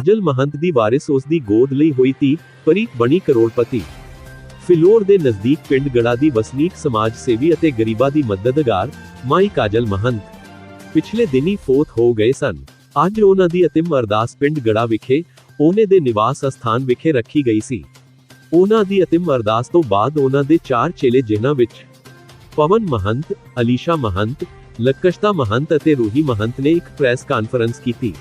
ਕਾਜਲ ਮਹੰਤ ਦੀ ਵਾਰਿਸ ਉਸ ਦੀ ਗੋਦ ਲਈ ਹੋਈ ਤੀ ਪਰੀ ਬਣੀ ਕਰੋੜਪਤੀ। ਫਿਲੌਰ ਦੇ ਨਜ਼ਦੀਕ ਪਿੰਡ ਗੜਾ ਦੀ ਵਸਨੀਕ ਸਮਾਜ ਸੇਵੀ ਅਤੇ ਗਰੀਬਾਂ ਦੀ ਮਦਦਗਾਰ, ਮਾਈ ਕਾਜਲ ਮਹੰਤ। ਪਿਛਲੇ ਦਿਨੀ ਫੋਤ ਹੋ ਗਏ ਸਨ। ਅੱਜ ਉਹਨਾਂ ਦੀ ਅਤਿਮ ਅਰਦਾਸ ਪਿੰਡ ਗੜਾ ਵਿਖੇ, ਉਹਨੇ ਦੇ ਨਿਵਾਸ ਸਥਾਨ ਵਿਖੇ ਰੱਖੀ ਗਈ ਸੀ। ਉਹਨਾਂ ਦੀ ਅਤਿਮ ਅਰਦਾਸ ਤੋਂ ਬਾਅਦ ਉਹਨਾਂ ਦੇ ਚਾਰ ਚੇਲੇ ਜਿਨ੍ਹਾਂ ਵਿੱਚ ਪਵਨ ਮਹੰਤ, ਅਲੀਸ਼ਾ ਮਹੰਤ, ਲਕਸ਼ਤਾ ਮਹੰਤ ਅਤੇ ਰੂਹੀ ਮਹੰਤ ਨੇ ਇੱਕ ਪ੍ਰੈਸ ਕਾਨਫਰੰਸ ਕੀਤੀ।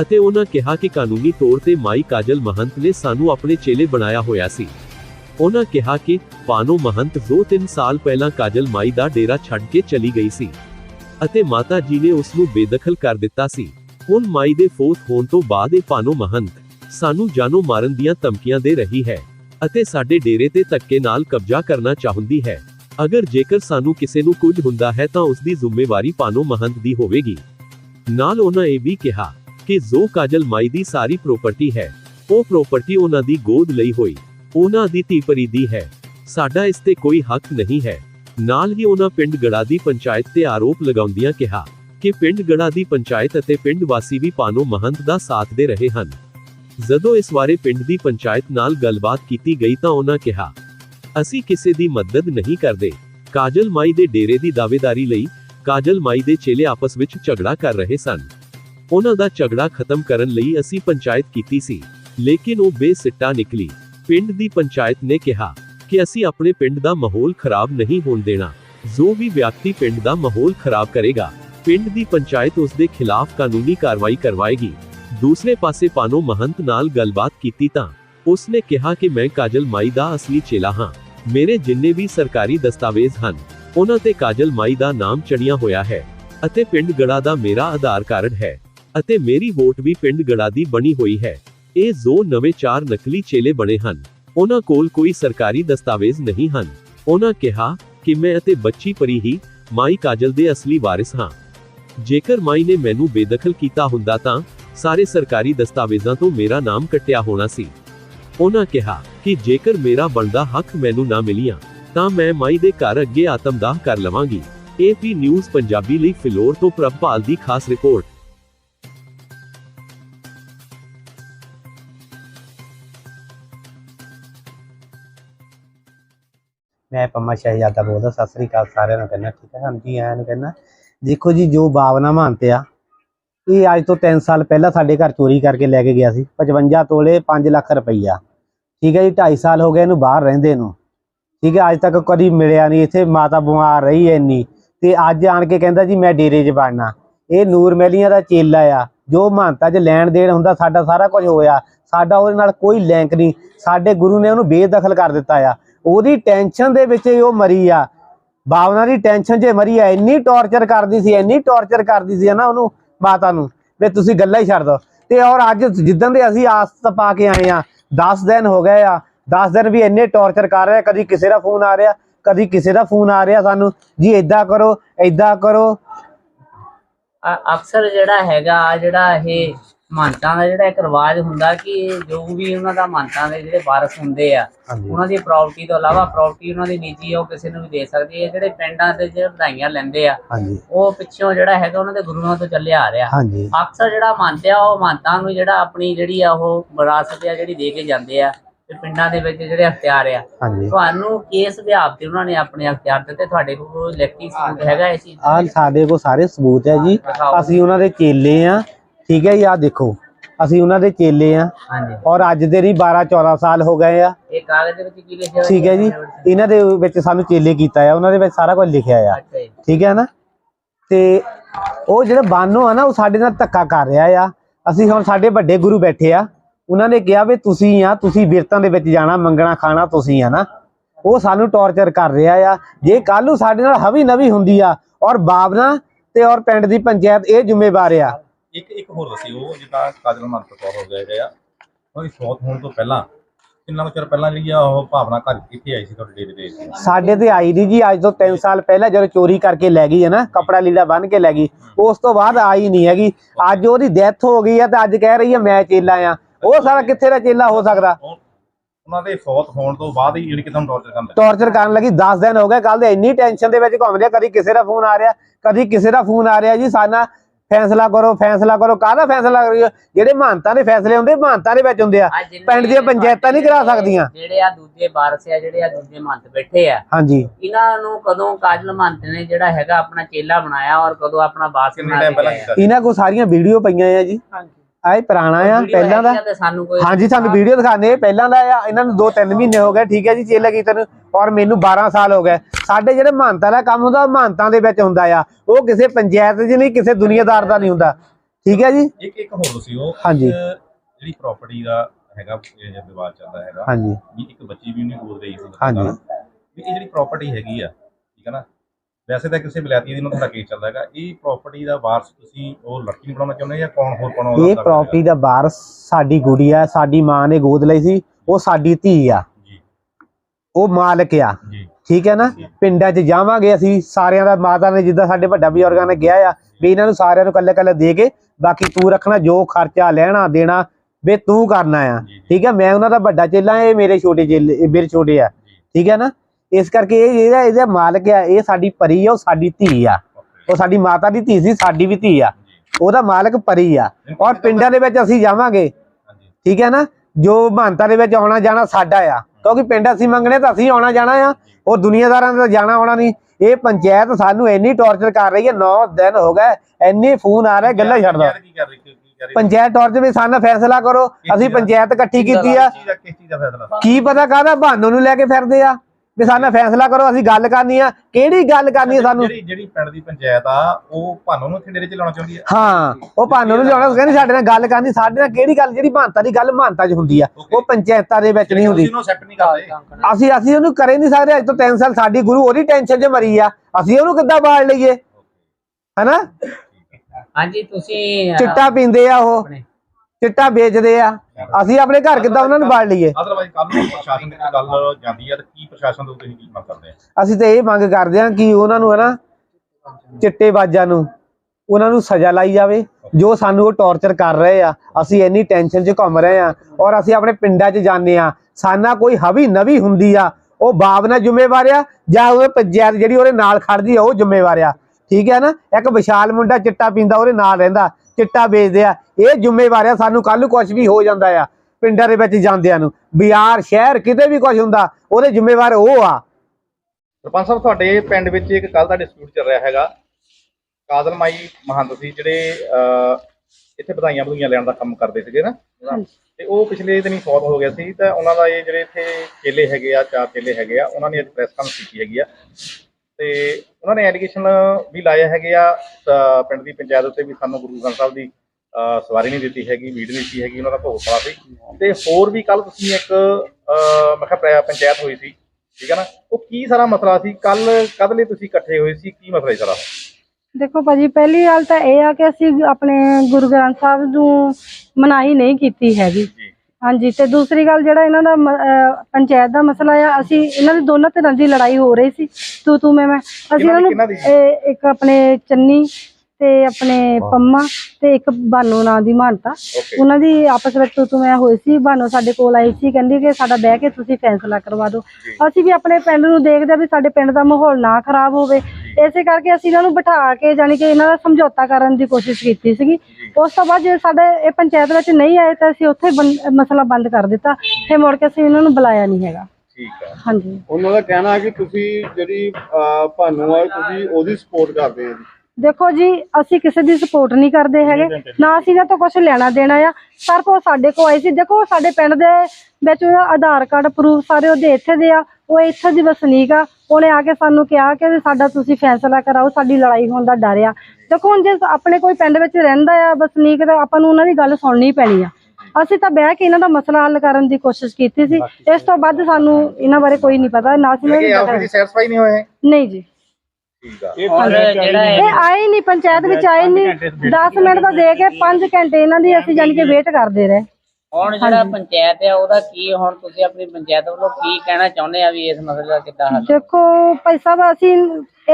ਅਤੇ ਉਹਨਾਂ ਕਿਹਾ ਕਿ ਕਾਨੂੰਨੀ ਤੌਰ ਤੇ ਮਾਈ ਕਾਜਲ ਮਹੰਤ ਨੇ ਸਾਨੂੰ ਆਪਣੇ ਚੇਲੇ ਬਣਾਇਆ ਹੋਇਆ ਸੀ। ਉਹਨਾਂ ਕਿਹਾ ਕਿ ਪਾਨੋ ਮਹੰਤ ਜੋ 3 ਸਾਲ ਪਹਿਲਾਂ ਕਾਜਲ ਮਾਈ ਦਾ ਡੇਰਾ ਛੱਡ ਕੇ ਚਲੀ ਗਈ ਸੀ ਅਤੇ ਮਾਤਾ ਜੀ ਨੇ ਉਸ ਨੂੰ ਬੇਦਖਲ ਕਰ ਦਿੱਤਾ ਸੀ। ਹੁਣ ਮਾਈ ਦੇ ਫੋਤ ਹੋਣ ਤੋਂ ਬਾਅਦ ਇਹ ਪਾਨੋ ਮਹੰਤ ਸਾਨੂੰ ਜਾਨੋ ਮਾਰਨ ਦੀਆਂ ਧਮਕੀਆਂ ਦੇ ਰਹੀ ਹੈ ਅਤੇ ਸਾਡੇ ਡੇਰੇ ਤੇ ਧੱਕੇ ਨਾਲ ਕਬਜ਼ਾ ਕਰਨਾ ਚਾਹੁੰਦੀ ਹੈ। ਅਗਰ ਜੇਕਰ ਸਾਨੂੰ ਕਿਸੇ ਨੂੰ ਕੁਝ ਹੁੰਦਾ ਹੈ ਤਾਂ ਉਸ ਦੀ ਜ਼ਿੰਮੇਵਾਰੀ ਪਾਨੋ ਮਹੰਤ ਦੀ ਹੋਵੇਗੀ। ਨਾਲ ਉਹਨਾਂ ਇਹ ਵੀ ਕਿਹਾ ਕਿ ਜੋ ਕਾਜਲ ਮਾਈ ਦੀ ਸਾਰੀ ਪ੍ਰਾਪਰਟੀ ਹੈ, ਉਹ ਪ੍ਰਾਪਰਟੀ ਉਹਨਾਂ ਦੀ ਗੋਦ ਲਈ ਹੋਈ, ਉਹਨਾਂ ਦੀ ਧੀ ਪਰੀ ਦੀ ਹੈ। ਸਾਡਾ ਇਸ ਤੇ ਕੋਈ ਹੱਕ ਨਹੀਂ ਹੈ। ਨਾਲ ਹੀ ਉਹਨਾਂ ਪਿੰਡ ਗੜਾ ਦੀ ਪੰਚਾਇਤ ਤੇ ਆਰੋਪ ਲਗਾਉਂਦਿਆਂ ਕਿਹਾ ਕਿ ਪਿੰਡ ਗੜਾ ਦੀ ਪੰਚਾਇਤ ਅਤੇ ਪਿੰਡ ਵਾਸੀ ਵੀ ਪਾਨੋ ਮਹੰਤ ਦਾ ਸਾਥ ਦੇ ਰਹੇ ਹਨ। ਜਦੋਂ ਇਸ ਬਾਰੇ ਪਿੰਡ ਦੀ ਪੰਚਾਇਤ ਨਾਲ ਗੱਲਬਾਤ ਕੀਤੀ ਗਈ ਤਾਂ ਉਹਨਾਂ ਕਿਹਾ, ਅਸੀਂ ਕਿਸੇ ਦੀ ਮਦਦ ਨਹੀਂ ਕਰਦੇ। ਕਾਜਲ ਮਾਈ ਦੇ ਡੇਰੇ ਦੀ ਦਾਅਵੇਦਾਰੀ ਲਈ ਕਾਜਲ ਮਾਈ ਦੇ ਚੇਲੇ ਆਪਸ ਵਿੱਚ ਝਗੜਾ ਕਰ ਰਹੇ ਸਨ। ਉਹਨਾਂ ਦਾ ਝਗੜਾ ਖਤਮ ਕਰਨ ਲਈ ਅਸੀਂ ਪੰਚਾਇਤ ਕੀਤੀ ਸੀ। ਲੇਕਿਨ ਉਹ ਬੇਸਿੱਟਾ ਨਿਕਲੀ। ਪਿੰਡ ਦੀ ਪੰਚਾਇਤ ਨੇ ਕਿਹਾ ਕਿ ਅਸੀਂ ਆਪਣੇ ਪਿੰਡ ਦਾ ਮਾਹੌਲ ਖਰਾਬ ਨਹੀਂ ਹੋਣ ਦੇਣਾ। ਜੋ ਵੀ ਵਿਅਕਤੀ ਪਿੰਡ ਦਾ ਮਾਹੌਲ ਖਰਾਬ ਕਰੇਗਾ, ਪਿੰਡ ਦੀ ਪੰਚਾਇਤ ਉਸ ਦੇ ਖਿਲਾਫ ਕਾਨੂੰਨੀ ਕਾਰਵਾਈ ਕਰਵਾਏਗੀ। ਦੂਸਰੇ ਪਾਸੇ ਪਾਨੋ ਮਹੰਤ ਨਾਲ ਗੱਲਬਾਤ ਕੀਤੀ ਤਾਂ ਉਸ ਨੇ ਕਿਹਾ ਕਿ ਮੈਂ ਕਾਜਲ ਮਾਈ ਦਾ ਅਸਲੀ ਚੇਲਾ ਹਾਂ। ਮੇਰੇ ਜਿੰਨੇ ਵੀ ਸਰਕਾਰੀ ਦਸਤਾਵੇਜ਼ ਹਨ, ਉਹਨਾਂ ਤੇ ਕਾਜਲ ਮਾਈ ਦਾ ਨਾਮ ਚੜਿਆ ਹੋਇਆ ਹੈ ਅਤੇ ਪਿੰਡ ਗੜਾ ਦਾ ਮੇਰਾ ਆਧਾਰ ਕਾਰਡ ਹੈ। ਅਤੇ ਮੇਰੀ ਵੋਟ ਵੀ ਪਿੰਡ ਗੜਾ ਦੀ ਬਣੀ ਹੋਈ ਹੈ। ਇਹ ਜੋ ਨਵੇਂ ਚਾਰ ਨਕਲੀ ਚੇਲੇ ਬਣੇ ਹਨ। ਉਹਨਾਂ ਕੋਲ ਕੋਈ ਸਰਕਾਰੀ ਦਸਤਾਵੇਜ਼ ਨਹੀਂ ਹਨ। ਉਹਨਾਂ ਕਿਹਾ ਕਿ ਮੈਂ ਅਤੇ ਬੱਚੀ ਪਰੀ ਹੀ ਮਾਈ ਕਾਜਲ ਦੇ ਅਸਲੀ ਵਾਰਿਸ ਹਾਂ। ਜੇਕਰ ਮਾਈ ਨੇ ਮੈਨੂੰ ਬੇਦਖਲ ਕੀਤਾ ਹੁੰਦਾ ਤਾਂ ਸਾਰੇ ਸਰਕਾਰੀ ਦਸਤਾਵੇਜ਼ਾਂ ਤੋਂ ਮੇਰਾ ਨਾਮ ਕੱਟਿਆ ਹੋਣਾ ਸੀ। ਉਹਨਾਂ ਕਿਹਾ ਕਿ ਜੇਕਰ ਮੇਰਾ ਬਣਦਾ ਹੱਕ ਮੈਨੂੰ ਨਾ ਮਿਲਿਆ, ਤਾਂ ਮੈਂ ਮਾਈ ਦੇ ਘਰ ਅੱਗੇ ਆਤਮਦਾਹ ਕਰ ਲਵਾਂਗੀ। ਏਪੀ ਨਿਊਜ਼ ਪੰਜਾਬੀ ਲਈ ਫਿਲੌਰ ਤੋਂ ਪ੍ਰਭਪਾਲ ਦੀ ਖਾਸ ਰਿਪੋਰਟ। ਮੈਂ ਪੰਮਾ ਸ਼ਹਿਜ਼ਾਦਾ ਬੋਲਦਾ, ਸਤਿ ਸ੍ਰੀ ਅਕਾਲ ਸਾਰਿਆਂ ਨੂੰ ਕਹਿੰਦਾ, ਠੀਕ ਹੈ ਹਾਂਜੀ ਐਂ ਨੂੰ ਕਹਿੰਦਾ, ਦੇਖੋ ਜੀ, ਜੋ ਬਾਵਨਾ ਮਹੰਤ ਆ, ਇਹ ਅੱਜ ਤੋਂ 3 ਸਾਲ ਪਹਿਲਾਂ ਸਾਡੇ ਘਰ ਚੋਰੀ ਕਰਕੇ ਲੈ ਕੇ ਗਿਆ ਸੀ 55 ਤੋਲੇ 5 ਲੱਖ ਰੁਪਈਆ। ਠੀਕ ਹੈ ਜੀ 2.5 ਸਾਲ ਹੋ ਗਏ ਇਹਨੂੰ ਬਾਹਰ ਰਹਿੰਦੇ ਨੂੰ। ਠੀਕ ਹੈ, ਅੱਜ ਤੱਕ ਕਦੀ ਮਿਲਿਆ ਨਹੀਂ, ਇੱਥੇ ਮਾਤਾ ਬਿਮਾਰ ਰਹੀ ਐ ਇੰਨੀ, ਤੇ ਅੱਜ ਆਣ ਕੇ ਕਹਿੰਦਾ ਜੀ, ਮੈਂ ਡੇਰੇ 'ਚ ਵੜਨਾ। ਇਹ ਨੂਰ ਮਹਿਲੀਆਂ ਦਾ ਚੇਲਾ ਆ, ਜੋ ਮਹੰਤਾਂ 'ਚ ਲੈਣ ਦੇਣ ਹੁੰਦਾ, ਸਾਡਾ ਸਾਰਾ ਕੁਝ ਹੋਇਆ, ਸਾਡਾ ਉਹਦੇ ਨਾਲ ਕੋਈ ਲਿੰਕ ਨਹੀਂ, ਸਾਡੇ ਗੁਰੂ ਨੇ ਉਹਨੂੰ ਬੇਦਖਲ ਕਰ ਦਿੱਤਾ ਆ। ਉਹਦੀ ਟੈਨਸ਼ਨ ਦੇ ਵਿੱਚ ਹੀ ਉਹ ਮਰੀ ਆ। ਭਾਵਨਾ ਦੀ ਟੈਨਸ਼ਨ 'ਚ ਮਰੀ ਆ, ਇੰਨੀ ਟੌਰਚਰ ਕਰਦੀ ਸੀ, ਇੰਨੀ ਟੌਰਚਰ ਕਰਦੀ ਸੀ ਨਾ ਉਹਨੂੰ ਮਾਤਾ ਨੂੰ। ਵੀ ਤੁਸੀਂ ਗੱਲਾਂ ਹੀ ਛੱਡ ਦੋ। ਤੇ ਔਰ ਅੱਜ ਜਿੱਦਣ ਦੇ ਅਸੀਂ ਆਸ ਪਾ ਕੇ ਆਏ ਆ 10 ਦਿਨ ਹੋ ਗਏ ਆ 10 ਦਿਨ ਵੀ ਇੰਨੇ ਟੌਰਚਰ ਕਰ ਰਿਹਾ, ਕਦੀ ਕਿਸੇ ਦਾ ਫੋਨ ਆ ਰਿਹਾ, ਕਦੀ ਕਿਸੇ ਦਾ ਫੋਨ ਆ ਰਿਹਾ ਸਾਨੂੰ। ਜੀ ਇਦਾਂ ਕਰੋ ਇਦਾਂ ਕਰੋ। ਅਕਸਰ ਜਿਹੜਾ ਹੈਗਾ, ਜਿਹੜਾ ਇਹ ਮੰਤਾਂ ਦਾ ਜਿਹੜਾ ਇੱਕ ਰਿਵਾਜ ਹੁੰਦਾ ਕਿ ਜੋ ਵੀ ਉਹਨਾਂ ਦਾ ਮੰਤਾਂ ਦੇ ਜਿਹੜੇ ਵਾਰਸ ਹੁੰਦੇ ਆ ਉਹਨਾਂ ਦੀ ਪ੍ਰਾਪਰਟੀ ਤੋਂ ਇਲਾਵਾ ਪ੍ਰਾਪਰਟੀ ਉਹਨਾਂ ਦੀ ਨਿੱਜੀ ਆ, ਉਹ ਕਿਸੇ ਨੂੰ ਵੀ ਦੇ ਸਕਦੀ ਹੈ ਜਿਹੜੇ ਪਿੰਡਾਂ ਦੇ ਜਿਹੜੇ ਵਧਾਈਆਂ ਲੈਂਦੇ ਆ ਉਹ ਪਿੱਛੋਂ ਜਿਹੜਾ ਹੈਗਾ ਉਹਨਾਂ ਦੇ ਗੁਰੂਆਂ ਤੋਂ ਚੱਲਿਆ ਆ ਰਿਹਾ। ਅਕਸਰ ਜਿਹੜਾ ਮੰਨਦੇ ਆ ਉਹ ਮੰਤਾਂ ਨੂੰ ਜਿਹੜਾ ਆਪਣੀ ਜਿਹੜੀ ਆ ਉਹ ਵਿਰਾਸਤ ਆ ਜਿਹੜੀ ਦੇ ਕੇ ਜਾਂਦੇ ਆ ਤੇ ਪਿੰਡਾਂ ਦੇ ਵਿੱਚ ਜਿਹੜੇ ਅਖਤਿਆਰ ਆ। ਤੁਹਾਨੂੰ ਕੇਸ ਵਿਹਾਰ ਤੇ ਉਹਨਾਂ ਨੇ ਆਪਣੇ ਅਖਤਿਆਰ ਦਿੱਤੇ? ਤੁਹਾਡੇ ਕੋਲ ਲਿਖਤੀ ਸਬੂਤ ਹੈਗਾ ਇਸ ਚੀਜ਼? ਆ ਸਾਡੇ ਕੋਲ ਸਾਰੇ ਸਬੂਤ ਹੈ ਜੀ। ਅਸੀਂ ਉਹਨਾਂ ਦੇ ਚੇਲੇ ਆ ਠੀਕ ਹੈ ਜੀ ਆ ਦੇਖੋ। ਅਸੀਂ ਉਹਨਾਂ ਦੇ ਚੇਲੇ ਆ। ਹਾਂਜੀ। ਔਰ ਅੱਜ ਦੇ ਨਹੀਂ 12 14 ਸਾਲ ਹੋ ਗਏ ਆ। ਇਹ ਕਾਗਜ਼ ਦੇ ਵਿੱਚ ਕੀ ਲਿਖਿਆ ਹੋਇਆ ਠੀਕ ਹੈ ਜੀ। ਇਹਨਾਂ ਦੇ ਵਿੱਚ ਸਾਨੂੰ ਚੇਲੇ ਕੀਤਾ ਆ। ਉਹਨਾਂ ਦੇ ਵਿੱਚ ਸਾਰਾ ਕੁਝ ਲਿਖਿਆ ਆ। ਠੀਕ ਹੈ ਨਾ? ਤੇ ਉਹ ਜਿਹੜਾ ਬਾਨੋ ਆ ਨਾ ਉਹ ਸਾਡੇ ਨਾਲ ਧੱਕਾ ਕਰ ਰਿਹਾ ਆ। ਅਸੀਂ ਹੁਣ ਸਾਡੇ ਵੱਡੇ ਗੁਰੂ ਬੈਠੇ ਆ। ਉਹਨਾਂ ਨੇ ਕਿਹਾ ਵੀ ਤੁਸੀਂ ਆ ਤੁਸੀਂ ਬਿਰਤਾਂ ਦੇ ਵਿੱਚ ਜਾਣਾ ਮੰਗਣਾ ਖਾਣਾ ਤੁਸੀਂ ਆ ਨਾ। ਉਹ ਸਾਨੂੰ ਟੌਰਚਰ ਕਰ ਰਿਹਾ ਆ। ਜੇ ਕੱਲ ਨੂੰ ਸਾਡੇ ਨਾਲ ਹਵੀ ਨਵੀ ਹੁੰਦੀ ਆ ਔਰ ਬਾਬਨਾ ਤੇ ਔਰ ਪਿੰਡ ਦੀ ਪੰਚਾਇਤ ਇਹ ਜ਼ਿੰਮੇਵਾਰ ਆ ਇੱਕ ਇੱਕ ਹੋਰ ਦੱਸੀ ਉਹ ਜਿੱਦਾਂ ਕਾਜਲ ਮਹੰਤ ਕੌਰ ਹੋ ਗਏ ਆ ਉਹਦੀ ਫੌਤ ਹੋਣ ਤੋਂ ਪਹਿਲਾਂ ਕਿੰਨਾ ਕੁ ਚਿਰ ਪਹਿਲਾਂ ਜਿਹੜੀ ਆ ਉਹ ਭਾਵਨਾ ਘਰ ਕਿੱਥੇ ਆਈ ਸੀ ਤੁਹਾਡੇ ਡੇਰੇ ਦੇ? ਸਾਡੇ ਤੇ ਆਈ ਦੀ ਜੀ ਅੱਜ ਤੋਂ 3 ਸਾਲ ਪਹਿਲਾਂ ਜਦੋਂ ਚੋਰੀ ਕਰਕੇ ਲੈ ਗਈ ਹੈ ਨਾ ਕਪੜਾ ਲੀੜਾ ਬੰਨ ਕੇ ਲੈ ਗਈ ਉਸ ਤੋਂ ਬਾਅਦ ਆਈ ਨਹੀਂ ਹੈਗੀ। ਅੱਜ ਉਹਦੀ ਡੈਥ ਹੋ ਗਈ ਹੈ ਤੇ ਅੱਜ ਕਹਿ ਰਹੀ ਹੈ ਮੈਂ ਚੇਲਾ ਆ। ਉਹ ਸਾਰਾ ਕਿੱਥੇ ਦਾ ਚੇਲਾ ਹੋ ਸਕਦਾ? ਉਹ- ਉਹਨਾਂ ਦੇ ਫੌਤ ਹੋਣ ਤੋਂ ਬਾਅਦ ਹੀ ਜਿਹੜੀ ਕਿਦਾਂ ਟੌਰਚਰ ਕਰਨ ਲੱਗੇ? ਟੌਰਚਰ ਕਰਨ ਲੱਗੀ 10 ਦਿਨ ਹੋ ਗਏ ਕੱਲ ਦੇ ਇੰਨੀ ਟੈਨਸ਼ਨ ਦੇ ਵਿੱਚ ਘੁੰਮ ਰਿਹਾ ਕਦੀ ਕਿਸੇ ਦਾ ਫੋਨ ਆ ਰਿਹਾ ਕਦੀ ਕਿਸੇ ਦਾ ਫੋਨ ਆ ਰਿਹਾ ਜੀ ਸਾਨਾ ਫੈਸਲਾ ਕਰੋ ਫੈਸਲਾ ਕਰੋ। ਕਾਹਦਾ ਫੈਸਲਾ ਕਰੀਏ ਜਿਹੜੇ ਮਹੰਤਾਂ ਦੇ ਫੈਸਲੇ ਹੁੰਦੇ ਮਹੰਤਾਂ ਦੇ ਵਿੱਚ ਹੁੰਦੇ ਆ। ਆਹ ਜਿੰਨੇ ਪਿੰਡ ਦੀਆਂ ਪੰਚਾਇਤਾਂ ਨਹੀਂ ਕਰਾ ਸਕਦੀਆਂ। ਜਿਹੜੇ ਆ ਦੂਜੇ ਵਾਰਸ ਆ ਜਿਹੜੇ ਆ ਦੂਜੇ ਮੰਤ ਬੈਠੇ ਆ। ਹਾਂਜੀ। ਇਹਨਾਂ ਨੂੰ ਕਦੋਂ ਕਾਜਲ ਮੰਤ ਨੇ ਜਿਹੜਾ ਹੈਗਾ ਆਪਣਾ ਚੇਲਾ ਬਣਾਇਆ ਔਰ ਕਦੋਂ ਆਪਣਾ ਬਾਸ ਕਿੰਨੇ ਬਣਾ ਟਾਈਮ ਪਹਿਲਾਂ? ਕੀਤਾ? ਇਹਨਾਂ ਕੋਲ ਸਾਰੀਆਂ ਵੀਡੀਓ ਪਈਆਂ ਆ ਜੀ। ਆਹ ਇਹ ਪੁਰਾਣਾ ਆ ਪਹਿਲਾਂ ਦਾ। ਹੈਗੀ ਆ ਤੇ ਸਾਨੂੰ ਕੋਈ ਹਾਂਜੀ ਸਾਨੂੰ ਵੀਡੀਓ ਦਿਖਾਣੇ ਇਹ ਪਹਿਲਾਂ ਦਾ ਆ ਇਹਨਾਂ ਨੂੰ 2-3 ਮਹੀਨੇ ਹੋ ਗਏ ਠੀਕ ਹੈ ਜੀ ਚੇਲਾ ਕੀਤੇ ਨੂੰ ਔਰ ਮੈਨੂੰ 12 ਸਾਲ ਹੋ ਗਏ। ਸਾਡੇ ਜਿਹੜੇ ਮਹੰਤਾਂ ਦਾ ਕੰਮ ਹੁੰਦਾ ਉਹ ਮਹੰਤਾਂ ਦੇ ਵਿੱਚ ਹੁੰਦਾ ਆ। ਉਹ ਕਿਸੇ ਪੰਚਾਇਤ 'ਚ ਨਹੀਂ ਕਿਸੇ ਦੁਨੀਆਦਾਰ ਦਾ ਨਹੀਂ ਹੁੰਦਾ। ਠੀਕ ਹੈ ਜੀ? ਇੱਕ ਇੱਕ ਹੋਰ ਸੀ ਉਹ ਹਾਂਜੀ। ਜਿਹੜੀ ਪ੍ਰਾਪਰਟੀ ਦਾ ਹੈਗਾ ਵਿਵਾਦ ਚੱਲਦਾ ਹੈਗਾ ਹਾਂਜੀ। ਇੱਕ ਬੱਚੀ ਵੀ ਉਹਨੇ ਗੋਦ ਰਹੀ ਸੀ। ਹਾਂਜੀ। ਵੀ ਇਹ ਜਿਹੜੀ ਪ੍ਰਾਪਰਟੀ ਹੈਗੀ ਆ ਠੀਕ ਹੈ ਨਾ ਵੈਸੇ ਤਾਂ ਕਿਸੇ ਬਲੈਤੀ ਦੀ ਨਾਲ ਤੁਹਾਡਾ ਕੇਸ ਚੱਲਦਾ ਹੈਗਾ। ਇਹ ਪ੍ਰਾਪਰਟੀ ਦਾ ਵਾਰਸ ਤੁਸੀਂ ਉਹ ਲੜਕੀ ਨੂੰ ਬਣਾਉਣਾ ਚਾਹੁੰਦੇ ਜਾਂ ਕੌਣ ਹੋਰ ਬਣਾਉਣਾ ਇਹ ਪ੍ਰਾਪਰਟੀ ਦਾ ਵਾਰਸ ਸਾਡੀ ਗੁੜੀਆ ਸਾਡੀ ਮਾਂ ਨੇ ਗੋਦ ਲਈ ਸੀ ਉਹ ਸਾਡੀ ਧੀ ਆ। ਉਹ ਮਾਲਕ ਆ। ਠੀਕ ਹੈ ਨਾ? ਪਿੰਡਾਂ 'ਚ ਜਾਵਾਂਗੇ ਅਸੀਂ ਸਾਰਿਆਂ ਦਾ ਮਾਤਾ ਨੇ ਜਿੱਦਾਂ ਸਾਡੇ ਵੱਡਾ ਬਜ਼ੁਰਗਾਂ ਨੇ ਕਿਹਾ ਆ ਵੀ ਇਹਨਾਂ ਨੂੰ ਸਾਰਿਆਂ ਨੂੰ ਕੱਲੇ ਕੱਲੇ ਦੇ ਕੇ ਬਾਕੀ ਤੂੰ ਰੱਖਣਾ ਜੋ ਖਰਚਾ ਲੈਣਾ ਦੇਣਾ ਵੀ ਤੂੰ ਕਰਨਾ ਆ। ਠੀਕ ਹੈ? ਮੈਂ ਉਹਨਾਂ ਦਾ ਵੱਡਾ ਚੇਲਾ ਇਹ ਮੇਰੇ ਛੋਟੇ ਚੇਲੇ ਮੇਰੇ ਛੋਟੇ ਆ। ਠੀਕ ਹੈ ਨਾ? ਇਸ ਕਰਕੇ ਇਹ ਇਹਦਾ ਇਹਦਾ ਮਾਲਕ ਆ ਇਹ ਸਾਡੀ ਪਰੀ ਆ ਉਹ ਸਾਡੀ ਧੀ ਆ। ਉਹ ਸਾਡੀ ਮਾਤਾ ਦੀ ਧੀ ਸੀ ਸਾਡੀ ਵੀ ਧੀ ਆ। ਉਹਦਾ ਮਾਲਕ ਪਰੀ ਆ। ਔਰ ਪਿੰਡਾਂ ਦੇ ਵਿੱਚ ਅਸੀਂ ਜਾਵਾਂਗੇ। ਠੀਕ ਹੈ ਨਾ? ਜੋ ਮਹੰਤਾਂ ਦੇ ਵਿੱਚ ਆਉਣਾ ਜਾਣਾ ਸਾਡਾ ਆ। ਕਿਉਂਕਿ ਪਿੰਡ ਅਸੀਂ ਮੰਗਣੇ ਤਾਂ ਅਸੀਂ ਆਉਣਾ ਜਾਣਾ ਆ। ਉਹ ਦੁਨੀਆਦਾਰਾਂ ਦਾ ਜਾਣਾ ਆਉਣਾ ਨਹੀਂ। ਇਹ ਪੰਚਾਇਤ ਸਾਨੂੰ ਇੰਨੀ ਟੌਰਚਰ ਕਰ ਰਹੀ ਹੈ 9 ਦਿਨ ਹੋ ਗਏ ਇੰਨੇ ਫੋਨ ਆ ਰਹੇ ਗੱਲਾਂ ਛੱਡ ਦੋ। ਪੰਚਾਇਤ ਟੌਰਚਰ ਵੀ ਸਾਨੂੰ ਫੈਸਲਾ ਕਰੋ। ਅਸੀਂ ਪੰਚਾਇਤ ਇਕੱਠੀ ਕੀਤੀ ਆ। ਕੀ ਪਤਾ ਕਾਹਦਾ ਬਹਾਨੋਂ ਨੂੰ ਲੈ ਕੇ ਫਿਰਦੇ ਆ। ਵੀ ਸਾਨੂੰ ਫੈਸਲਾ ਕਰੋ ਅਸੀਂ ਗੱਲ ਕਰਨੀ ਆ। ਕਿਹੜੀ ਗੱਲ ਕਰਨੀ ਆ ਸਾਨੂੰ? ਜਿਹੜੀ ਜਿਹੜੀ ਪਿੰਡ ਦੀ ਪੰਚਾਇਤ ਆ ਉਹ ਭਾਨੋ ਨੂੰ ਇੱਥੇ ਡੇਰੇ ਚ ਲਾਉਣਾ ਚਾਹੁੰਦੀ ਹੈ ਹਾਂ ਉਹ ਭਾਨੋਂ ਨੂੰ ਲਿਆਉਣਾ ਕਹਿੰਦੇ ਸਾਡੇ ਨਾਲ ਗੱਲ ਕਰਨੀ ਸਾਡੇ ਨਾਲ ਕਿਹੜੀ ਗੱਲ ਜਿਹੜੀ ਮਹਾਨਤਾ ਦੀ ਗੱਲ ਮਹਾਨਤਾ 'ਚ ਹੁੰਦੀ ਆ। ਉਹ ਪੰਚਾਇਤਾਂ ਦੇ ਵਿੱਚ ਨਹੀਂ ਹੁੰਦੀ। ਤੁਸੀਂ ਉਹਨੂੰ accept ਨਹੀਂ ਕਰਦੇ। ਅਸੀਂ ਅਸੀਂ ਉਹਨੂੰ ਕਰੇ ਨਹੀਂ ਸਕਦੇ ਅੱਜ ਤੋਂ 3 ਸਾਲ ਸਾਡੀ ਗੁਰੂ ਉਹਦੀ ਟੈਨਸ਼ਨ 'ਚ ਮਰੀ ਆ। ਅਸੀਂ ਉਹਨੂੰ ਕਿੱਦਾਂ ਬਾੜ ਲਈਏ? ਹਨਾ? ਹਾਂਜੀ ਤੁਸੀਂ ਚਿੱਟਾ ਪੀਂਦੇ ਆ ਉਹ। ਆਪਣੇ- ਚਿੱਟਾ ਵੇਚਦੇ ਆ। ਅਸੀਂ ਆਪਣੇ ਘਰ ਕਿੱਦਾਂ ਉਹਨਾਂ ਨੂੰ ਬਾੜ ਲਈਏ? ਅਦਰਵਾਈਜ਼ ਕੱਲ ਨੂੰ ਪ੍ਰਸ਼ਾਸਨ ਦੀ ਕੋਈ ਗੱਲ ਜਾਂਦੀ ਹੈ ਤਾਂ ਕੀ ਪ੍ਰਸ਼ਾਸਨ ਤੋਂ ਤੁਸੀਂ ਕੀ ਮੰਗ ਕਰਦੇ ਆ? ਅਸੀਂ ਤਾਂ ਇਹ ਮੰਗ ਕਰਦੇ ਹਾਂ ਕਿ ਉਹਨਾਂ ਨੂੰ ਹਨਾ ਚਿੱਟੇ ਬਾਜਾਂ ਨੂੰ ਉਹਨਾਂ ਨੂੰ ਸਜ਼ਾ ਲਾਈ ਜਾਵੇ। ਜੋ ਸਾਨੂੰ ਉਹ ਟੌਰਚਰ ਕਰ ਰਹੇ ਆ ਅਸੀਂ ਇੰਨੀ ਟੈਨਸ਼ਨ 'ਚ ਘੁੰਮ ਰਹੇ ਆ ਔਰ ਅਸੀਂ ਆਪਣੇ ਪਿੰਡਾਂ 'ਚ ਜਾਂਦੇ ਆ। ਸਾਨਾ ਕੋਈ ਹਵੀ ਨਵੀ ਹੁੰਦੀ ਆ ਉਹ ਬਾਪ ਨਾਲ ਜ਼ਿੰਮੇਵਾਰ ਆ ਜਾਂ ਉਹ ਪੰਚਾਇਤ ਜਿਹੜੀ ਉਹਦੇ ਨਾਲ ਖੜਦੀ ਆ ਉਹ ਜ਼ਿੰਮੇਵਾਰ ਆ। ਠੀਕ ਹੈ ਨਾ? ਇੱਕ ਵਿਸ਼ਾਲ ਮੁੰਡਾ ਚਿੱਟਾ ਪੀਂਦਾ ਉਹਦੇ ਨਾਲ ਰਹਿੰਦਾ ਚਿੱਟਾ ਵੇਚਦੇ ਆ। ਇਹ ਜ਼ਿੰਮੇਵਾਰ ਆ ਸਾਨੂੰ ਕੱਲ ਨੂੰ ਕੁਝ ਵੀ ਹੋ ਜਾਂਦਾ ਆ ਪਿੰਡਾਂ ਦੇ ਵਿੱਚ ਜਾਂਦਿਆਂ ਨੂੰ। ਬਾਜ਼ਾਰ ਸ਼ਹਿਰ ਕਿਤੇ ਵੀ ਕੁਝ ਹੁੰਦਾ ਉਹਦੇ ਜ਼ਿੰਮੇਵਾਰ ਉਹ ਆ। ਸਰਪੰਚ ਸਾਹਿਬ ਤੁਹਾਡੇ ਪਿੰਡ ਵਿੱਚ ਇੱਕ ਕੱਲ ਦਾ ਡਿਸਪਿਊਟ ਚੱਲ ਰਿਹਾ ਹੈਗਾ। ਕਾਦਲ ਮਾਈ ਮਹੰਤ ਸੀ ਜਿਹੜੇ ਇੱਥੇ ਵਧਾਈਆਂ ਵਧੂਈਆਂ ਲੈਣ ਦਾ ਕੰਮ ਕਰਦੇ ਸੀਗੇ ਨਾ। ਤੇ ਉਹ ਪਿਛਲੇ ਦਿਨੀ ਫੌਤ ਹੋ ਗਿਆ ਸੀ ਤਾਂ ਉਹਨਾਂ ਦਾ ਇਹ ਜਿਹੜੇ ਇੱਥੇ ਚੇਲੇ ਹੈਗੇ ਆ ਚਾਰ ਚੇਲੇ ਹੈਗੇ ਆ ਉਹਨਾਂ ਨੇ ਅੱਜ ਪ੍ਰੈਸ ਕਾਨਫਰੰਸ ਕੀਤੀ ਹੈਗੀ ਆ। ਤੇ ਉਹਨਾਂ ਨੇ ਐਲੀਗੇਸ਼ਨ ਵੀ ਲਾਇਆ ਹੈਗੇ ਆ ਪਿੰਡ ਦੀ ਪੰਚਾਇਤ ਉੱਤੇ ਵੀ ਸਾਨੂੰ ਗੁਰੂ ਗ੍ਰੰਥ ਸਾਹਿਬ ਦੀ ਸਵਾਰੀ ਨਹੀਂ ਦਿੱਤੀ ਹੈਗੀ ਵੀਡ ਨਹੀਂ ਦਿੱਤੀ ਹੈਗੀ ਉਹਨਾਂ ਦਾ ਭੋਗ ਪਾਲਾ ਸੀ। ਤੇ ਹੋਰ ਵੀ ਕੱਲ ਤੁਸੀਂ ਇੱਕ ਮੈਂ ਕਿਹਾ ਪੰਚਾਇਤ ਹੋਈ ਸੀ ਠੀਕ ਹੈ ਨਾ? ਉਹ ਕੀ ਸਾਰਾ ਮਸਲਾ ਸੀ? ਕੱਲ ਕਦ ਲਈ ਤੁਸੀਂ ਇਕੱਠੇ ਹੋਏ ਸੀ? ਕੀ ਮਸਲਾ ਸੀ ਸਾਰਾ? ਦੇਖੋ ਭਾਜੀ ਪਹਿਲੀ ਗੱਲ ਤਾਂ ਇਹ ਆ ਕਿ ਅਸੀਂ ਆਪਣੇ ਗੁਰੂ ਗ੍ਰੰਥ ਸਾਹਿਬ ਨੂੰ ਮਨਾਹੀ ਨਹੀਂ ਕੀਤੀ ਹੈਗੀ। ਹਾਂਜੀ ਤੇ ਦੂਸਰੀ ਗੱਲ ਜਿਹੜਾ ਇਹਨਾਂ ਦਾ ਪੰਚਾਇਤ ਦਾ ਮਸਲਾ ਆ ਅਸੀਂ ਇਹਨਾਂ ਦੀ ਦੋਨਾਂ ਧਿਰਾਂ ਦੀ ਲੜਾਈ ਹੋ ਰਹੀ ਸੀ। ਤੂੰ ਤੂੰ ਮੈਂ ਮੈਂ। ਅਸੀਂ ਇਹਨਾਂ ਨੂੰ ਇੱਕ ਆਪਣੇ ਚੰਨੀ ਤੇ ਆਪਣੇ ਪੰਮਾ ਤੇ ਇੱਕ ਬਾਨੋ ਨਾਂ ਦੀ ਮਾਨਤਾ। ਉਹਨਾਂ ਦੀ ਆਪਸ ਵਿੱਚ ਤੂੰ ਮੈਂ ਹੋਈ ਸੀ ਬਾਨੋ ਸਾਡੇ ਕੋਲ ਆਈ ਸੀ ਕਹਿੰਦੀ ਕਿ ਸਾਡਾ ਬਹਿ ਕੇ ਤੁਸੀਂ ਫੈਸਲਾ ਕਰਵਾ ਦਿਓ। ਅਸੀਂ ਵੀ ਆਪਣੇ ਪਿੰਡ ਨੂੰ ਦੇਖਦੇ ਆ ਵੀ ਸਾਡੇ ਪਿੰਡ ਦਾ ਮਾਹੌਲ ਨਾ ਖਰਾਬ ਹੋਵੇ। ਇਸੇ ਕਰਕੇ ਅਸੀਂ ਇਹਨਾਂ ਨੂੰ ਬਿਠਾ ਕੇ ਜਾਨੀ ਕਿ ਇਹਨਾਂ ਦਾ ਸਮਝੌਤਾ ਕਰਨ ਦੀ ਕੋਸ਼ਿਸ਼ ਕੀਤੀ ਸੀਗੀ। ਉਸ ਤੋਂ ਬਾਅਦ ਜੇ ਸਾਡੇ ਇਹ ਪੰਚਾਇਤ ਵਿੱਚ ਨਹੀਂ ਆਏ ਤਾਂ ਅਸੀਂ ਉੱਥੇ ਮਸਲਾ ਬੰਦ ਕਰ ਦਿੱਤਾ। ਫਿਰ ਮੁੜ ਕੇ ਅਸੀਂ ਇਹਨਾਂ ਨੂੰ ਬੁਲਾਇਆ ਨਹੀਂ ਹੈਗਾ। ਠੀਕ ਹੈ ਹਾਂਜੀ। ਉਹਨਾਂ ਦਾ ਕਹਿਣਾ ਹੈ ਕਿ ਤੁਸੀਂ ਜਿਹੜੀ ਭਾਨੂ ਆ ਤੁਸੀਂ ਉਹਦੀ ਸਪੋਰਟ ਕਰਦੇ ਆ ਜੀ। ਦੇਖੋ ਜੀ ਅਸੀਂ ਕਿਸੇ ਦੀ ਸਪੋਰਟ ਨਹੀਂ ਕਰਦੇ ਹੈਗੇ। ਨਾ ਅਸੀਂ ਇਹਨਾਂ ਤੋਂ ਕੁਝ ਲੈਣਾ ਦੇਣਾ ਆ। ਸਿਰਫ ਉਹ ਸਾਡੇ ਕੋਲ ਆਈ ਸੀ। ਦੇਖੋ ਉਹ ਸਾਡੇ ਪਿੰਡ ਦੇ ਵਿੱਚ ਆਧਾਰ ਕਾਰਡ ਪ੍ਰੂਫ ਸਾਰੇ ਉਹਦੇ ਇੱਥੇ ਦੇ ਆ। ਉਹ ਇੱਥੇ ਦੀ ਵਸਨੀਕ ਆ। ਉਹਨੇ ਆ ਕੇ ਸਾਨੂੰ ਕਿਹਾ ਕਿ ਸਾਡਾ ਤੁਸੀਂ ਫੈਸਲਾ ਕਰਾਓ ਸਾਡੀ ਲੜਾਈ ਹੋਣ ਦਾ ਡਰ ਆ। ਦੇਖੋ ਹੁਣ ਜੇ ਆਪਣੇ ਕੋਈ ਪਿੰਡ ਵਿੱਚ ਰਹਿੰਦਾ ਆ ਵਸਨੀਕ ਤਾਂ ਆਪਾਂ ਨੂੰ ਉਹਨਾਂ ਦੀ ਗੱਲ ਸੁਣਨੀ ਪੈਣੀ ਆ। ਅਸੀਂ ਤਾਂ ਬਹਿ ਕੇ ਇਹਨਾਂ ਦਾ ਮਸਲਾ ਹੱਲ ਕਰਨ ਦੀ ਕੋਸ਼ਿਸ਼ ਕੀਤੀ ਸੀ। ਇਸ ਤੋਂ ਵੱਧ ਸਾਨੂੰ ਇਹਨਾਂ ਬਾਰੇ ਕੋਈ ਨਹੀਂ ਪਤਾ। ਨਾ ਸੀ ਕਿ ਸੈਟੀਸਫਾਈ ਨਹੀਂ ਹੋਏ। ਨਹੀਂ ਜੀ। ਔਰ ਜਿਹੜਾ ਇਹ ਇਹ ਆਏ ਨਹੀਂ ਪੰਚਾਇਤ ਵਿੱਚ ਆਏ ਨਹੀਂ। 10 ਮਿੰਟ ਦਾ ਦੇ ਕੇ 5 ਘੰਟੇ ਇਹਨਾਂ ਦੀ ਅਸੀਂ ਜਾਨ ਕੇ ਵੇਟ ਕਰਦੇ ਰਹੇ। ਹੁਣ ਜਿਹੜਾ ਪੰਚਾਇਤ ਹੈ ਉਹਦਾ ਕੀ ਹੁਣ ਤੁਸੀਂ ਆਪਣੀ ਪੰਚਾਇਤ ਵੱਲੋਂ ਕੀ ਕਹਿਣਾ ਚਾਹੁੰਦੇ ਆ ਵੀ ਇਸ ਮਸਲੇ ਦਾ ਕਿੱਦਾਂ ਹੱਲ? ਦੇਖੋ ਭਾਈ ਸਾਹਿਬ ਅਸੀਂ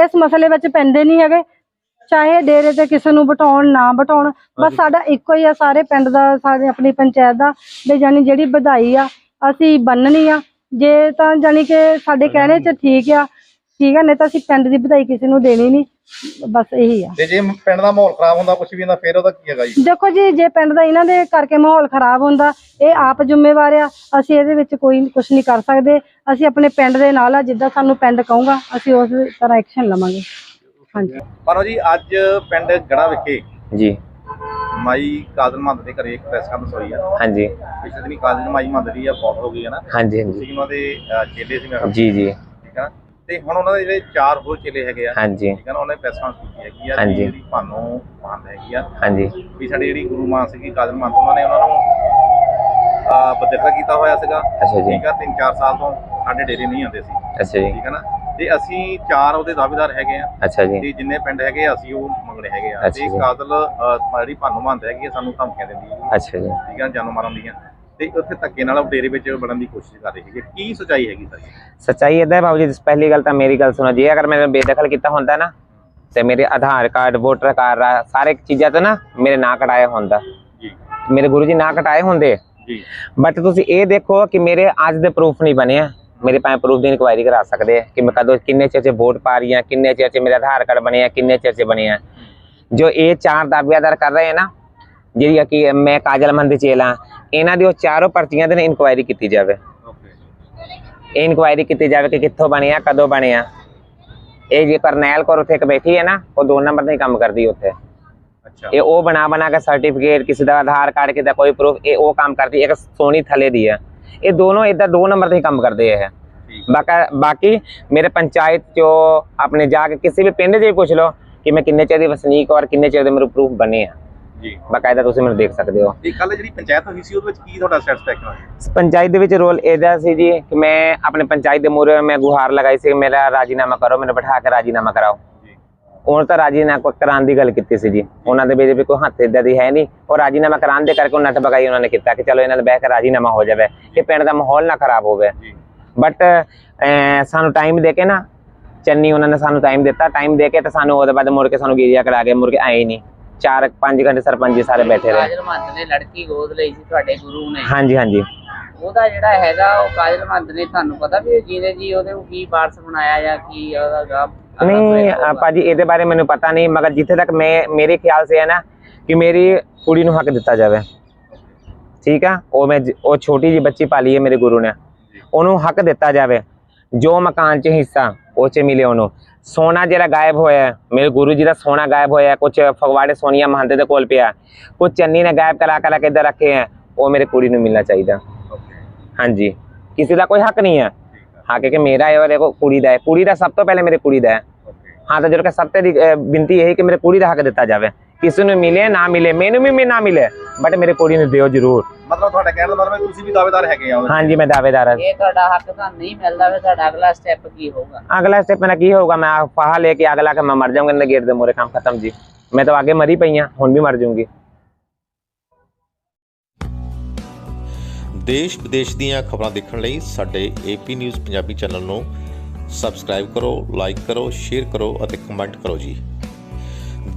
ਇਸ ਮਸਲੇ ਵਿੱਚ ਪੈਂਦੇ ਨਹੀਂ ਹੈਗੇ। ਚਾਹੇ ਡੇਰੇ ਤੇ ਕਿਸੇ ਨੂੰ ਬਿਠਾਉਣ ਨਾ ਬਿਠਾਉਣ ਬਸ ਸਾਡਾ ਇੱਕੋ ਹੀ ਆ ਸਾਰੇ ਪਿੰਡ ਦਾ ਸਾਰੇ ਆਪਣੀ ਪੰਚਾਇਤ ਦਾ ਵੀ ਜਾਨੀ ਜਿਹੜੀ ਵਧਾਈ ਆ ਅਸੀਂ ਬੰਨਣੀ ਆ। ਜੇ ਤਾਂ ਜਾਨੀ ਕਿ ਸਾਡੇ ਕਹਿਣੇ 'ਚ ਠੀਕ ਆ ਠੀਕ ਹੈ ਨਹੀਂ ਤਾਂ ਅਸੀਂ ਪਿੰਡ ਦੀ ਵਧਾਈ ਕਿਸੇ ਨੂੰ ਦੇਣੀ ਨਹੀਂ ਬਸ ਇਹੀ ਆ। ਤੇ ਜੇ ਪਿੰਡ ਦਾ ਮਾਹੌਲ ਖਰਾਬ ਹੁੰਦਾ ਕੁਝ ਵੀ ਹੁੰਦਾ ਫਿਰ ਉਹਦਾ ਕੀ ਹੈਗਾ ਜੀ? ਦੇਖੋ ਜੀ ਜੇ ਪਿੰਡ ਦਾ ਇਹਨਾਂ ਦੇ ਕਰਕੇ ਮਾਹੌਲ ਖਰਾਬ ਹੁੰਦਾ ਇਹ ਆਪ ਜ਼ਿੰਮੇਵਾਰ ਆ ਅਸੀਂ ਇਹਦੇ ਵਿੱਚ ਕੋਈ ਕੁਝ ਨਹੀਂ ਕਰ ਸਕਦੇ। ਅਸੀਂ ਆਪਣੇ ਪਿੰਡ ਦੇ ਨਾਲ ਆ ਜਿੱਦਾਂ ਸਾਨੂੰ ਪਿੰਡ ਕਹੂਗਾ ਅਸੀਂ ਉਸ ਤਰ੍ਹਾਂ ਐਕਸ਼ਨ ਲਵਾਂਗੇ। ਹਾਂਜੀ। ਪਰ ਜੀ ਅੱਜ ਪਿੰਡ ਗੜਾ ਵਿਖੇ ਜੀ। ਮਾਈ ਕਾਦਲ ਮੰਦ ਦੇ ਘਰੇ ਇੱਕ ਪ੍ਰੈਸ ਕਾਨਫਰੰਸ ਹੋਈ ਆ। ਹਾਂਜੀ। ਪਿਛਲੇ ਦਿਨੀ ਕਾਦਲ ਮਾਈ ਮੰਦ ਦੀ ਆ ਬਹੁਤ ਹੋ ਗਈ ਹੈ ਨਾ। ਹਾਂਜੀ ਹਾਂਜੀ। ਉਹਨਾਂ ਦੇ ਚੇਲੇ ਸੀ ਮੇਰਾ ਜੀ ਜੀ। ਤੇ ਹੁਣ ਉਹਨਾਂ ਦੇ ਜਿਹੜੇ ਚਾਰ ਹੋਰ ਚੇਲੇ ਹੈਗੇ ਆ ਹਾਂਜੀ। ਠੀਕ ਹੈ ਨਾ ਉਹਨਾਂ ਨੇ ਕਾਨਫਰੰਸ ਕੀਤੀ ਹੈਗੀ ਆ ਹਾਂਜੀ। ਵੀ ਜਿਹੜੀ ਭਾਨੋ ਮੰਦ ਹੈਗੀ ਆ ਹਾਂਜੀ। ਵੀ ਸਾਡੀ ਜਿਹੜੀ ਗੁਰੂ ਮਾਨ ਸੀਗੀ ਕਾਦਲ ਮੰਦ ਉਹਨਾਂ ਨੇ ਉਹਨਾਂ ਨੂੰ ਆ ਬਦਲਾ ਕੀਤਾ ਹੋਇਆ ਸੀਗਾ। ਅੱਛਾ ਜੀ। ਠੀਕ ਆ ਤਿੰਨ ਚਾਰ ਸਾਲ ਤੋਂ ਸਾਡੇ ਡੇਰੇ ਨਹੀਂ ਆਉਂਦੇ ਸੀ। ਅੱਛਾ ਜੀ। ਠੀਕ ਹੈ ਨਾ ਤੇ ਅਸੀਂ ਚਾਰ ਉਹਦੇ ਦਾਅਵੇਦਾਰ ਹੈਗੇ ਆ। ਅੱਛਾ ਜੀ। ਤੇ ਜਿੰਨੇ ਪਿੰਡ ਹੈਗੇ ਆ, ਅਸੀਂ ਉਹ ਮੰਗਣੇ ਹੈਗੇ ਆ। ਅੱਛਾ ਤੇ ਜੀ। ਅਹ, ਜਿਹੜੀ ਭਾਨੋ ਮੰਦ ਹੈਗੀ ਆ, ਸਾਨੂੰ ਧਮਕੀਆਂ ਦਿੰਦੀ ਹੈ ਅੱਛਾ ਜੀ। ਠੀਕ ਹੈ ਜਾਨੋਂ ਮਾਰਨ ਦੀਆਂ। ਤੇ ਉੱਥੇ ਧੱਕੇ ਨਾਲ ਡੇਰੇ ਵਿੱਚ ਵੜਨ ਦੀ ਕੋਸ਼ਿਸ਼ ਕਰ ਰਹੀ ਹੈਗੀ। ਕੀ ਸਚਾਈ ਹੈਗੀ ਸਰ? ਸੱਚਾਈ ਇਦਾਂ ਹੈ ਬਾਬੂ ਜੀ ਪਹਿਲੀ ਗੱਲ ਤਾਂ ਮੇਰੀ ਗੱਲ ਸੁਣੋ ਜੀ ਅਗਰ ਮੈਂ ਬੇਦਖਲ ਕੀਤਾ ਹੁੰਦਾ ਨਾ ਤੇ ਮੇਰੇ ਆਧਾਰ ਕਾਰਡ ਵੋਟਰ ਕਾਰਡ ਸਾਰੇ ਚੀਜ਼ਾਂ ਤੋਂ ਨਾ ਮੇਰੇ ਨਾਂ ਕਟਾਏ ਹੁੰਦਾ। ਜੀ। ਮੇਰੇ ਗੁਰੂ ਜੀ ਨਾਂ ਕਟਾਏ ਹੁੰਦੇ ਜੀ। ਬਟ ਤੁਸੀਂ ਇਹ ਦੇਖੋ ਕਿ ਮੇਰੇ ਅੱਜ ਦੇ ਪ੍ਰੂਫ ਨਹੀਂ ਬਣੇ ਆ। ਮੇਰੇ ਪਾਸ ਪ੍ਰੂਫ ਦੀ ਇਨਕੁਆਇਰੀ ਕਰਾ ਸਕਦੇ ਆ ਕਿ ਮੈਂ ਕਦੋਂ ਕਿੰਨੇ ਚਿਰ 'ਚ ਵੋਟ ਪਾ ਰਹੀ ਆ ਕਿੰਨੇ ਚਿਰ 'ਚ ਮੇਰੇ ਆਧਾਰ ਕਾਰਡ ਬਣੇ ਆ ਕਿੰਨੇ ਚਿਰ 'ਚ ਬਣੇ ਆ। ਜੋ ਇਹ ਚਾਰ ਦਾਅਵੇਦਾਰ ਕਰ ਰਹੇ ਆ ਨਾ ਜਿਹੜੀ ਕਿ ਮੈਂ ਕਾਜਲ ਮੰਦ ਚੇਲਾ ਇਹਨਾਂ ਦੀ ਉਹ ਚਾਰੋਂ ਪਰਚੀਆਂ ਦੇ ਇਨਕੁਆਇਰੀ ਕੀਤੀ ਜਾਵੇ। ਓਕੇ ਇਹ ਇਨਕੁਆਇਰੀ ਕੀਤੀ ਜਾਵੇ ਕਿ ਕਿੱਥੋਂ ਬਣਿਆ ਕਦੋਂ ਬਣਿਆ ਇਹ ਜੇ ਕਰਨੈਲ ਕੌਰ ਉੱਥੇ ਇੱਕ ਬੈਠੀ ਹੈ ਨਾ ਉਹ ਦੋ ਨੰਬਰ ਹੀ ਕੰਮ ਕਰਦੀ ਉੱਥੇ। ਅੱਛਾ। ਇਹ ਉਹ ਬਣਾ ਬਣਾ ਕੇ ਸਰਟੀਫਿਕੇਟ ਕਿਸੇ ਦਾ ਆਧਾਰ ਕਾਰਡ ਕਿਸੇ ਦਾ ਕੋਈ ਪ੍ਰੂਫ ਇਹ ਉਹ ਕੰਮ ਕਰਦੀ ਇੱਕ ਸੋਨੀ ਥੱਲੇ ਦੀ ਹੈ। ਇਹ ਦੋਨੋਂ ਇਦਾਂ ਦੋ ਨੰਬਰ ਤੇ ਹੀ ਕੰਮ ਕਰਦੇ ਠੀਕ ਬਾਕਾ ਬਾਕੀ ਮੇਰੇ ਪੰਚਾਇਤ ਚੋਂ ਆਪਣੇ ਜਾ ਕੇ ਕਿਸੇ ਵੀ ਪਿੰਡ 'ਚ ਪੁੱਛ ਲਓ ਕਿ ਮੈਂ ਕਿੰਨੇ ਚਿਰ ਦੀ ਵਸਨੀਕ ਔਰ ਕਿੰਨੇ ਚਿਰ ਦੇ ਮੇਰੇ ਪ੍ਰੂਫ ਬਣੇ ਆ। ਜੀ। ਬਾਕਾਇਦਾ ਤੁਸੀਂ ਮੈਨੂੰ ਦੇਖ ਸਕਦੇ ਹੋ। ਇਹ ਕੱਲ ਜਿਹੜੀ ਪੰਚਾਇਤ ਹੋਈ ਸੀ ਉਹਦੇ ਵਿੱਚ ਕੀ ਤੁਹਾਡਾ ਸੈਟੀਸਫੈਕਸ਼ਨ ਹੋਇਆ? ਪੰਚਾਇਤ ਦੇ ਵਿੱਚ ਰੋਲ ਇਹਦਾ ਸੀ ਜੀ ਕਿ ਮੈਂ ਆਪਣੇ ਪੰਚਾਇਤ ਦੇ ਮੂਹਰੇ ਮੈਂ ਗੁਹਾਰ ਲਗਾਈ ਸੀ ਕਿ ਮੇਰਾ ਰਾਜੀਨਾਮਾ ਕਰੋ ਮੈਨੂੰ ਬਿਠਾ ਕੇ ਰਾਜੀਨਾਮਾ ਕਰਾਓ। ਜੀ। ਉਹਨਾਂ ਤਾਂ ਰਾਜੀਨਾਮਾ ਕਰਾਉਣ ਦੀ ਗੱਲ ਕੀਤੀ ਸੀ ਜੀ। ਉਹਨਾਂ ਦੇ ਵਿੱਚ ਵੀ ਕੋਈ ਹੱਥ ਇਦਾਂ ਦੀ ਹੈ ਨਹੀਂ। ਉਹ ਰਾਜੀਨਾਮਾ ਕਰਾਉਣ ਦੇ ਕਰਕੇ ਉਹ ਨੱਠ ਬਗਾਈ ਉਹਨਾਂ ਨੇ ਕੀਤਾ ਕਿ ਚਲੋ ਇਹਨਾਂ ਦਾ ਬਹਿ ਕੇ ਰਾਜੀਨਾਮਾ ਹੋ ਜਾਵੇ ਕਿ ਪਿੰਡ ਦਾ ਮਾਹੌਲ ਨਾ ਖਰਾਬ ਹੋਵੇ। ਜੀ। ਬਟ ਸਾਨੂੰ ਟਾਈਮ ਦੇ ਕੇ ਨਾ ਚੰਨੀ ਉਹਨਾਂ ਨੇ ਸਾਨੂੰ ਟਾਈਮ ਦਿੱਤਾ। ਟਾਈਮ ਦੇ ਕੇ ਤੇ ਸਾਨੂੰ ਉਹਦੇ ਬਾਅਦ ਮੁੜ ਕੇ ਸਾਨੂੰ ਗੀਰੀਆ ਕਰਾ ਕੇ ਮੁੜ ਕੇ ਆਏ ਨਹੀਂ। 4-5 ਘੰਟੇ ਸਰਪੰਚ ਜੀ ਸਾਰੇ ਬੈਠੇ ਰਹੇ। ਕਾਜਲ ਮੰਦ ਨੇ ਲੜਕੀ ਗੋਦ ਲਈ ਸੀ ਤੁਹਾਡੇ ਗੁਰੂ ਨੇ। ਹਾਂਜੀ ਹਾਂਜੀ। ਉਹਦਾ ਜਿਹੜਾ ਹੈਗਾ ਉਹ ਕਾਜਲ ਮੰਦ ਨੇ ਤੁਹਾਨੂੰ ਪਤਾ ਵੀ ਜਿਹਨੇ ਜੀ ਉਹਦੇ ਨੂੰ ਕੀ ਵਾਰਸ ਬਣਾਇਆ ਜਾਂ ਕੀ ਉਹਦਾ ਗਾ ਨਹੀਂ ਅ, ਭਾਜੀ ਇਹਦੇ ਬਾਰੇ ਮੈਨੂੰ ਪਤਾ ਨਹੀਂ ਮਗਰ ਜਿੱਥੇ ਤੱਕ ਮੈਂ ਮੇਰੇ ਖਿਆਲ ਸੇ ਹੈ ਨਾ ਕਿ ਮੇਰੀ ਕੁੜੀ ਨੂੰ ਹੱਕ ਦਿੱਤਾ ਜਾਵੇ। ਠੀਕ ਆ? ਉਹ ਮੈਂ ਜ- ਉਹ ਛੋਟੀ ਜੀ ਬੱਚੀ ਪਾਲੀ ਹੈ ਮੇਰੇ ਗੁਰੂ ਨੇ। ਉਹਨੂੰ ਹੱਕ ਦਿੱਤਾ ਜਾਵੇ। ਜੋ ਮਕਾਨ 'ਚ ਹਿੱਸਾ ਉਹ 'ਚ ਮਿਲੇ ਉਹਨੂੰ। ਸੋਨਾ ਜਿਹੜਾ ਗਾਇਬ ਹੋਇਆ ਮੇਰੇ ਗੁਰੂ ਜੀ ਦਾ ਸੋਨਾ ਗਾਇਬ ਹੋਇਆ ਕੁਝ ਫਗਵਾੜੇ ਸੋਨੀਆ ਮਹੰਤੇ ਦੇ ਕੋਲ ਪਿਆ ਕੁਝ ਚੰਨੀ ਨੇ ਗਾਇਬ ਕਰਾ ਕਰਾ ਕੇ ਇੱਧਰ ਰੱਖੇ ਹੈ ਉਹ ਮੇਰੇ ਕੁੜੀ ਨੂੰ ਮਿਲਣਾ ਚਾਹੀਦਾ। ਹਾਂਜੀ। ਕਿਸੇ ਦਾ ਕੋਈ ਹੱਕ ਨਹੀਂ ਹੈ ਹੱਕ ਕਿ ਮੇਰਾ ਹੈ ਔਰ ਕੁੜੀ ਦਾ ਹੈ। ਕੁੜੀ ਦਾ ਸਭ ਤੋਂ ਪਹਿਲੇ ਮੇਰੇ ਕੁੜੀ ਦਾ ਹੈ। ਹਾਂ ਤਾਂ ਜਦ ਕਿ ਸਭ ਤੋਂ ਦੀ ਅਹ, ਇਹ ਹੈ ਕਿ ਮੇਰੇ ਕੁੜੀ ਦਾ ਹੱਕ ਦਿੱਤਾ ਜਾਵੇ। ਕਿਸੇ ਨੂੰ ਮਿਲੇ ਨਾ ਮਿਲੇ ਮੈਨੂੰ ਵੀ ਨਾ ਮਿਲੇ ਬਟ ਮੇਰੇ ਕੁੜੀ ਨੂੰ ਦਿਓ ਜ਼ਰੂਰ ਮਤਲਬ ਤੁਹਾਡਾ ਕਹਿਣ ਦਾ ਮਤਲਬ ਹੈ ਤੁਸੀਂ ਵੀ ਦਾਅਵੇਦਾਰ ਹੈਗੇ ਆ। ਹਾਂਜੀ ਮੈਂ ਦਾਅਵੇਦਾਰ ਹਾਂ ਇਹ ਤੁਹਾਡਾ ਹੱਕ ਤੁਹਾਨੂੰ ਨਹੀਂ ਮਿਲਦਾ ਵੇ ਤੁਹਾਡਾ ਅਗਲਾ ਸਟੈਪ ਕੀ ਹੋਊਗਾ ਅਗਲਾ ਸਟੈਪ ਮੇਰਾ ਕੀ ਹੋਊਗਾ ਮੈਂ ਫਾਹਾ ਲੈ ਕੇ ਅਗਲਾ ਕੇ ਮੈਂ ਮਰ ਜਾਊਂਗਾ ਇਹਨਾਂ ਗੇਟ ਦੇ ਮੋਰੇ ਕੰਮ ਖਤਮ ਜੀ ਮੈਂ ਤਾਂ ਅੱਗੇ ਮਰੀ ਪਈ ਹਾਂ ਹੁਣ ਵੀ ਮਰ ਜਾਊਂਗੀ ਦੇਸ਼ ਵਿਦੇਸ਼ ਦੀਆਂ ਖਬਰਾਂ ਦੇਖਣ ਲਈ ਸਾਡੇ ਏਪੀ ਨਿਊਜ਼ ਪੰਜਾਬੀ ਚੈਨਲ ਨੂੰ ਸਬਸਕ੍ਰਾਈਬ ਕਰੋ ਲਾਈਕ ਕਰੋ ਸ਼ੇਅਰ ਕਰੋ ਅਤੇ ਕਮੈਂਟ ਕਰੋ ਜੀ